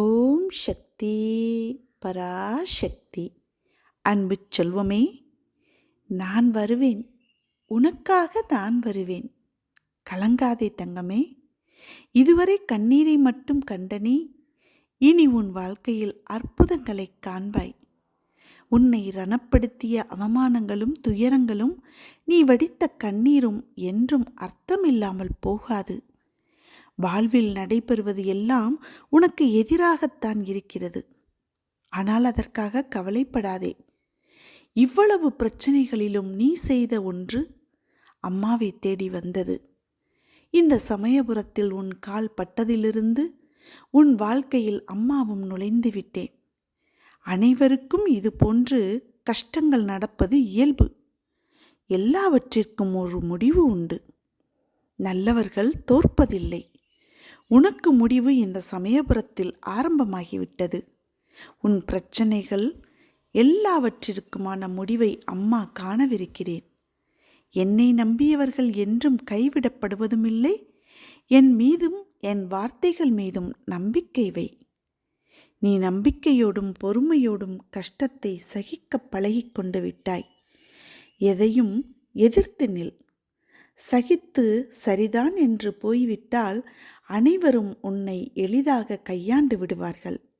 ஓம் சக்தி பராசக்தி. அன்பு செல்வமே நான் வருவேன். உனக்காக நான் வருவேன். கலங்காதே தங்கமே. இதுவரை கண்ணீரை மட்டும் கண்டனி இனி உன் வாழ்க்கையில் அற்புதங்களை காண்பாய். உன்னை ரணப்படுத்திய அவமானங்களும் துயரங்களும் நீ வடித்த கண்ணீரும் என்றும் அர்த்தமில்லாமல் போகாது. வாழ்வில் நடைபெறுவது எல்லாம் உனக்கு எதிராகத்தான் இருக்கிறது. ஆனால் அதற்காக கவலைப்படாதே. இவ்வளவு பிரச்சனைகளிலும் நீ செய்த ஒன்று அம்மாவை தேடி வந்தது. இந்த சமயபுரத்தில் உன் கால் பட்டதிலிருந்து உன் வாழ்க்கையில் அம்மாவும் நுழைந்து விட்டேன். அனைவருக்கும் இது போன்று கஷ்டங்கள் நடப்பது இயல்பு. எல்லாவற்றிற்கும் ஒரு முடிவு உண்டு. நல்லவர்கள் தோற்பதில்லை. உனக்கு முடிவு இந்த சமயபுரத்தில் ஆரம்பமாகிவிட்டது. உன் பிரச்சனைகள் எல்லாவற்றிற்குமான முடிவை அம்மா காணவிருக்கிறேன். என்னை நம்பியவர்கள் என்றும் கைவிடப்படுவதும் இல்லை என் மீதும் என் வார்த்தைகள் மீதும் நம்பிக்கை வை. நீ நம்பிக்கையோடும் பொறுமையோடும் கஷ்டத்தை சகிக்க பழகிக்கொண்டு விட்டாய். எதையும் எதிர்த்து நில். சகித்து சரிதான் என்று போய்விட்டால் அனைவரும் உன்னை எளிதாக கையாண்டு விடுவார்கள்.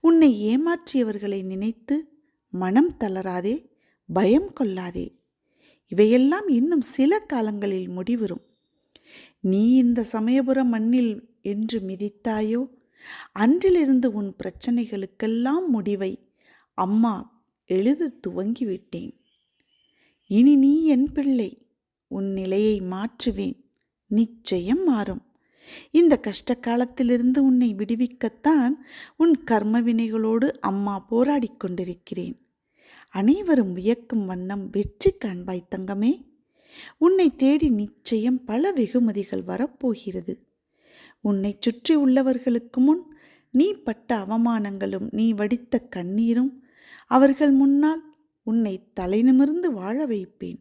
உன்னை ஏமாற்றியவர்களை நினைத்து மனம் தளராதே பயம் கொள்ளாதே. இவையெல்லாம் இன்னும் சில காலங்களில் முடிவுறும். நீ இந்த சமயபுர மண்ணில் என்று மிதித்தாயோ? அன்றிலிருந்து உன் பிரச்சனைகளுக்கெல்லாம் முடிவை அம்மா எழுத துவங்கிவிட்டேன். இனி நீ என் பிள்ளை. உன் நிலையை மாற்றுவேன். நிச்சயம் மாறும். இந்த கஷ்ட காலத்திலிருந்து உன்னை விடுவிக்கத்தான் உன் கர்ம வினைகளோடு அம்மா போராடி கொண்டிருக்கிறேன். அனைவரும் வியக்கும் வண்ணம் வெற்றி காண்பாய் தங்கமே. உன்னை தேடி நிச்சயம் பல வெகுமதிகள் வரப்போகிறது. உன்னை சுற்றி உள்ளவர்களுக்கு முன் நீ பட்ட அவமானங்களும் நீ வடித்த கண்ணீரும் அவர்கள் முன்னால் உன்னை தலைநிமிர்ந்து வாழ வைப்பேன்.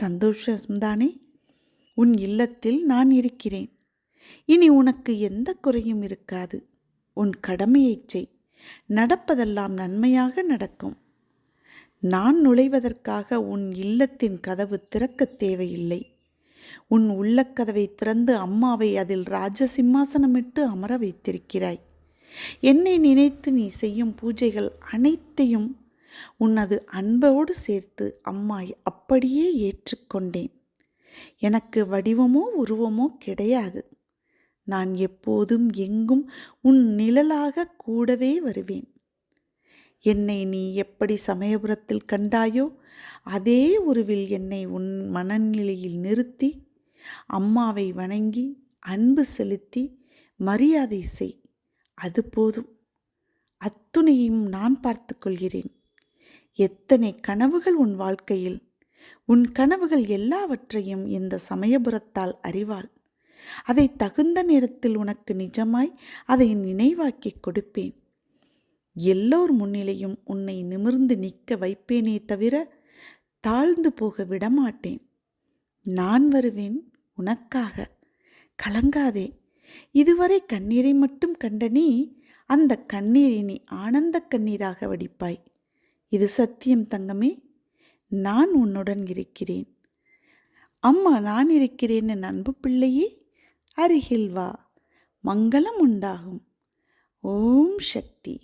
சந்தோஷம்தானே? உன் இல்லத்தில் நான் இருக்கிறேன். இனி உனக்கு எந்த குறையும் இருக்காது. உன் கடமையைச் செய். நடப்பதெல்லாம் நன்மையாக நடக்கும். நான் நுழைவதற்காக உன் இல்லத்தின் கதவு திறக்க தேவையில்லை. உன் உள்ளக்கதவை திறந்து அம்மாவை அதில் ராஜசிம்மாசனமிட்டு அமர வைத்திருக்கிறாய். என்னை நினைத்து நீ செய்யும் பூஜைகள் அனைத்தையும் உன்னது அன்போடு சேர்த்து அம்மா அப்படியே ஏற்றுக்கொண்டேன். எனக்கு வடிவமோ உருவமோ கிடையாது. நான் எப்போதும் எங்கும் உன் நிழலாக கூடவே வருவேன். என்னை நீ எப்படி சமயபுரத்தில் கண்டாயோ அதே உருவில் என்னை உன் மனநிலையில் நிறுத்தி அம்மாவை வணங்கி அன்பு செலுத்தி மரியாதை செய். அது போதும். அத்துணையும் நான் பார்த்து கொள்கிறேன். எத்தனை கனவுகள் உன் வாழ்க்கையில்? உன் கனவுகள் எல்லாவற்றையும் இந்த சமயபுரத்தால் அறிவாள். அதை தகுந்த நேரத்தில் உனக்கு நிஜமாய் அதை நினைவாக்கி கொடுப்பேன். எல்லோர் முன்னிலையும் உன்னை நிமிர்ந்து நிற்க வைப்பேனே தவிர தாழ்ந்து போக விடமாட்டேன். நான் வருவேன் உனக்காக. கலங்காதே. இதுவரை கண்ணீரை மட்டும் கண்ட நீ அந்த கண்ணீரை நீ ஆனந்த கண்ணீராக வடிப்பாய். இது சத்தியம் தங்கமே நான் உன்னுடன் இருக்கிறேன். அம்மா நான் இருக்கிறேன் என் அன்பு பிள்ளையே அருகில் வா மங்களம் உண்டாகும். ஓம் சக்தி.